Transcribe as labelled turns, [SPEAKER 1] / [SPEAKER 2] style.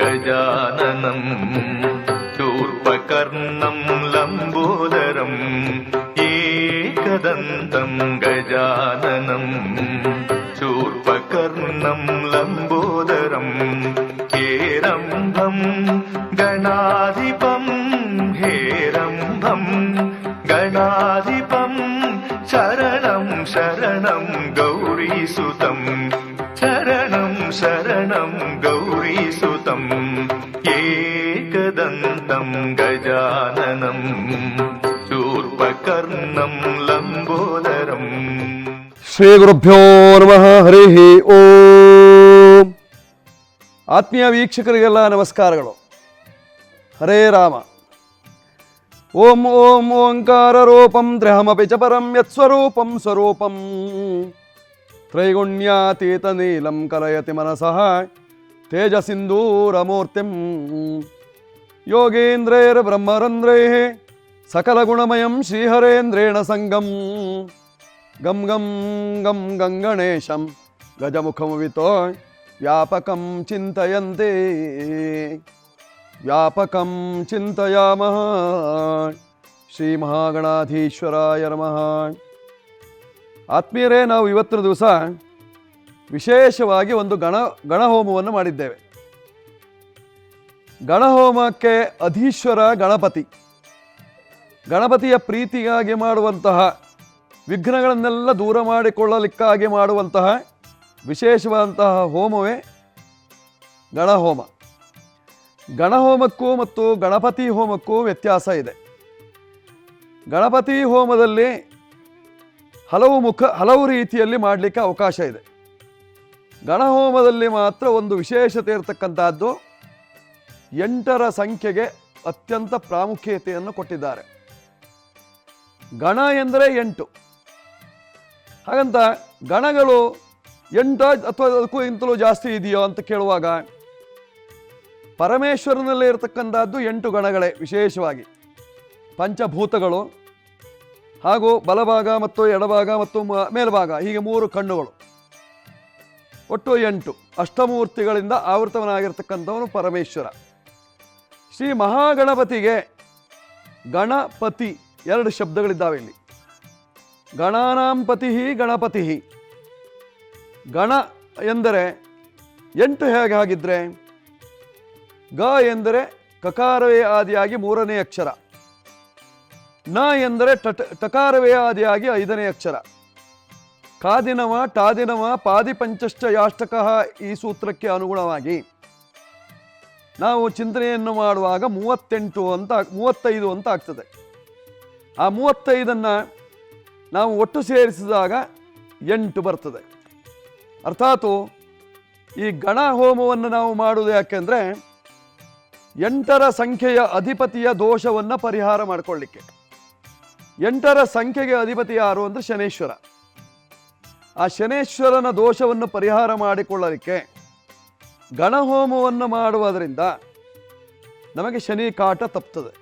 [SPEAKER 1] गजाननम् चूर्वकर्णं लम्बोदरम् एकदन्तम् गजाननम् चूर्वकर्णं लम्बोदरम् हेरम्भं गणाधिपम् हेरम्भम् गणाधिपम् गणाधिपं शरणं शरणं गौरीसुतं शरणं शरणं गौरीसु गौरीसुतम् एकदन्तं गजाननम् शूर्पकर्णं लम्बोदरम्
[SPEAKER 2] ಶ್ರೀ ಗುರುಭ್ಯೋ ನಮಃ ಹರಿ ಓಂ ಆತ್ಮೀಯ ವೀಕ್ಷಕರಿಗೆಲ್ಲ ನಮಸ್ಕಾರಗಳು ಹರೇ ರಾಮ ಓಂ ಓಂ ಓಂಕಾರ ರೂಪಂ ತ್ರ್ಯಹಮಪಿ ಚ ಪರಂ ಯತ್ಸ್ವರೂಪಂ ಸ್ವರೂಪಂ ತ್ರೈಗುಣ್ಯಾತೀತ ನೀಲಂ ಕಲಯತಿ ಮನಸಃ ತೇಜಸಿಂಧೂರಮೂರ್ತಿಂ ಯೋಗೇಂದ್ರೈರ್ಬ್ರಹ್ಮರಂದ್ರೈಃ ಸಕಲಗುಣಮಯಂ ಶ್ರೀಹರೇಂದ್ರೇಣ ಸಂಗಂ ಗಂ ಗಂ ಗಂ ಗಂಗಣೇಶಂ ಗಜಮುಖಮುವಿತೋ ವ್ಯಾಪಕಂ ಚಿಂತಯಂತೆ ವ್ಯಾಪಕಂ ಚಿಂತಯಾಮಃ ಶ್ರೀ ಮಹಾಗಣಾಧೀಶ್ವರಾಯ ನಮಃ ಆತ್ಮೀಯರೇ ನಾವು ಇವತ್ತಿನ ದಿವಸ ವಿಶೇಷವಾಗಿ ಒಂದು ಗಣ ಗಣಹೋಮವನ್ನು ಮಾಡಿದ್ದೇವೆ. ಗಣಹೋಮಕ್ಕೆ ಅಧೀಶ್ವರ ಗಣಪತಿ. ಗಣಪತಿಯ ಪ್ರೀತಿಗಾಗಿ ಮಾಡುವಂತಹ, ವಿಘ್ನಗಳನ್ನೆಲ್ಲ ದೂರ ಮಾಡಿಕೊಳ್ಳಲಿಕ್ಕಾಗಿ ಮಾಡುವಂತಹ ವಿಶೇಷವಾದಂತಹ ಹೋಮವೇ ಗಣಹೋಮ. ಗಣಹೋಮಕ್ಕೂ ಮತ್ತು ಗಣಪತಿ ಹೋಮಕ್ಕೂ ವ್ಯತ್ಯಾಸ ಇದೆ. ಗಣಪತಿ ಹೋಮದಲ್ಲಿ ಹಲವು ಮುಖ, ಹಲವು ರೀತಿಯಲ್ಲಿ ಮಾಡಲಿಕ್ಕೆ ಅವಕಾಶ ಇದೆ. ಗಣಹೋಮದಲ್ಲಿ ಮಾತ್ರ ಒಂದು ವಿಶೇಷತೆ ಇರತಕ್ಕಂಥದ್ದು ಎಂಟರ ಸಂಖ್ಯೆಗೆ ಅತ್ಯಂತ ಪ್ರಾಮುಖ್ಯತೆಯನ್ನು ಕೊಟ್ಟಿದ್ದಾರೆ. ಗಣ ಎಂದರೆ ಎಂಟು. ಹಾಗಂತ ಗಣಗಳು ಎಂಟ ಅಥವಾ ಅದಕ್ಕೂ ಇಂತಲೂ ಜಾಸ್ತಿ ಇದೆಯೋ ಅಂತ ಕೇಳುವಾಗ ಪರಮೇಶ್ವರನಲ್ಲಿ ಇರತಕ್ಕಂಥದ್ದು ಎಂಟು ಗಣಗಳೇ ವಿಶೇಷವಾಗಿ. ಪಂಚಭೂತಗಳು ಹಾಗೂ ಬಲಭಾಗ ಮತ್ತು ಎಡಭಾಗ ಮತ್ತು ಮೇಲ್ಭಾಗ ಹೀಗೆ ಮೂರು ಕಣ್ಣುಗಳು ಒಟ್ಟು ಎಂಟು. ಅಷ್ಟಮೂರ್ತಿಗಳಿಂದ ಆವೃತವನಾಗಿರ್ತಕ್ಕಂಥವನು ಪರಮೇಶ್ವರ. ಶ್ರೀ ಮಹಾಗಣಪತಿಗೆ ಗಣಪತಿ ಎರಡು ಶಬ್ದಗಳಿದ್ದಾವೆ ಇಲ್ಲಿ. ಗಣಾನಾಂಪತಿ ಗಣಪತಿ ಗಣ ಎಂದರೆ ಎಂಟು ಹೇಗೆ ಗ ಎಂದರೆ ಕಕಾರವೇ ಆದಿಯಾಗಿ ಮೂರನೇ ಅಕ್ಷರ. ನ ಎಂದರೆ ಟಟ ಟಕಾರವೇ ಆದಿಯಾಗಿ ಐದನೇ ಅಕ್ಷರ. ಕಾದಿನವ ಟಾದಿನವ ಪಾದಿಪಂಚಶ್ಚ ಯಾಷ್ಟಕ ಈ ಸೂತ್ರಕ್ಕೆ ಅನುಗುಣವಾಗಿ. ನಾವು ಚಿಂತನೆಯನ್ನು ಮಾಡುವಾಗ ಮೂವತ್ತೆಂಟು ಅಂತ, ಮೂವತ್ತೈದು ಅಂತ ಆಗ್ತದೆ. ಆ ಮೂವತ್ತೈದನ್ನು ನಾವು ಒಟ್ಟು ಸೇರಿಸಿದಾಗ ಎಂಟು ಬರ್ತದೆ. ಅರ್ಥಾತು ಈ ಗಣ ಹೋಮವನ್ನು ನಾವು ಮಾಡುವುದು ಯಾಕೆಂದರೆ ಎಂಟರ ಸಂಖ್ಯೆಯ ಅಧಿಪತಿಯ ದೋಷವನ್ನು ಪರಿಹಾರ ಮಾಡಿಕೊಳ್ಳಿಕ್ಕೆ. ಎಂಟರ ಸಂಖ್ಯೆಗೆ ಅಧಿಪತಿ ಯಾರು ಅಂದರೆ ಶನೇಶ್ವರ. ಆ ಶನೇಶ್ವರನ ದೋಷವನ್ನು ಪರಿಹಾರ ಮಾಡಿಕೊಳ್ಳಲಿಕ್ಕೆ ಗಣಹೋಮವನ್ನು ಮಾಡುವುದರಿಂದ ನಮಗೆ ಶನಿ ಕಾಟ ತಪ್ತದೆ.